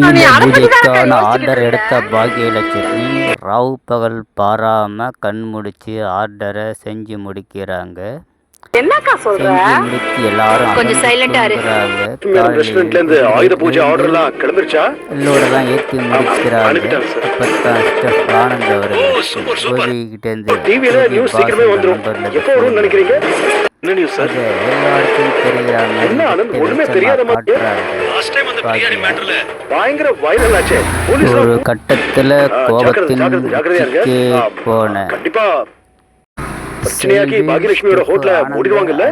பூஜைக்கான order? எடுத்த பாக்கியலட்சுமி ராவு பகல் பாராம கண் முடிச்சு ஆர்டரை செஞ்சு முடிக்கிறாங்க. என்னக்கா சொல்ற? செஞ்சு முடிச்சு எல்லாரும் கொஞ்சம் ஆயுத பூஜை கிளம்பிருச்சா? எல்லோட தான் ஏற்றி முடிக்கிறாங்க. ஆனந்த் அவர்கள் கோபிகிட்ட இருந்து டிவில நியூஸ் சீக்கிரமே வந்துரும். எப்போ வரும்னு நினைக்கிறீங்க? என்ன நியூஸ் சார் அது எல்லாருக்கும் தெரியாம என்ன ஆனந்த், ஒண்ணுமே வெளிச்சமா தெரியாத மாதிரி? ஒரு கட்டத்துல கோபத்தின் போன. கண்டிப்பா. பிரச்சனையாக்கி பாகியலட்சுமியோட ஹோட்டல மூடிடுவாங்கல்ல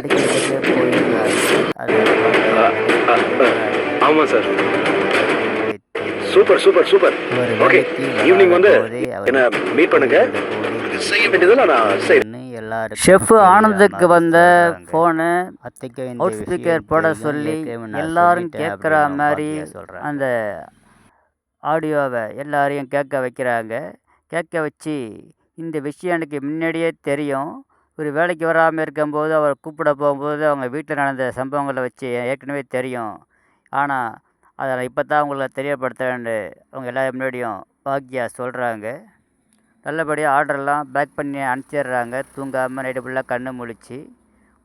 ஆமா sir. Super super super. Okay evening வந்து என்ன மீட் பண்ணுங்க. செய்ய வேண்டியதெல்லாம் நான் செய்றேன் ஷெஃப் ஆனந்துக்கு வந்த ஃபோனு அவுட் ஸ்பீக்கர் போட சொல்லி எல்லாரும் கேட்குற மாதிரி அந்த ஆடியோவை எல்லாரையும் கேட்க வைக்கிறாங்க. கேட்க வச்சு இந்த விஷயம் எனக்கு முன்னாடியே தெரியும். ஒரு வேலைக்கு வராமல் இருக்கும்போது அவர் கூப்பிட போகும்போது அவங்க வீட்டில் நடந்த சம்பவங்களை வச்சு ஏற்கனவே தெரியும். ஆனால் அதை இப்போ தான் உங்களுக்கு தெரியப்படுத்துகிறேன்னு அவங்க எல்லாரும் முன்னாடியும் பாக்யா சொல்கிறாங்க நல்லபடியாக ஆர்டர்லாம் பேக் பண்ணி அனுப்பிச்சிடுறாங்க. தூங்காமல் நைட்டு ஃபுல்லாக கண்ணு முழிச்சு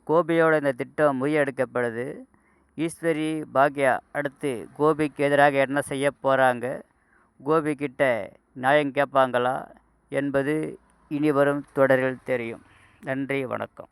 கோபியோட இந்த திட்டம் முறியடிக்கப்படுது ஈஸ்வரி பாக்யா அடுத்து கோபிக்கு எதிராக என்ன செய்ய போகிறாங்க கோபிக்கிட்ட நியாயம் கேட்பாங்களா? என்பது இனி வரும் தொடரில் தெரியும். நன்றி வணக்கம்.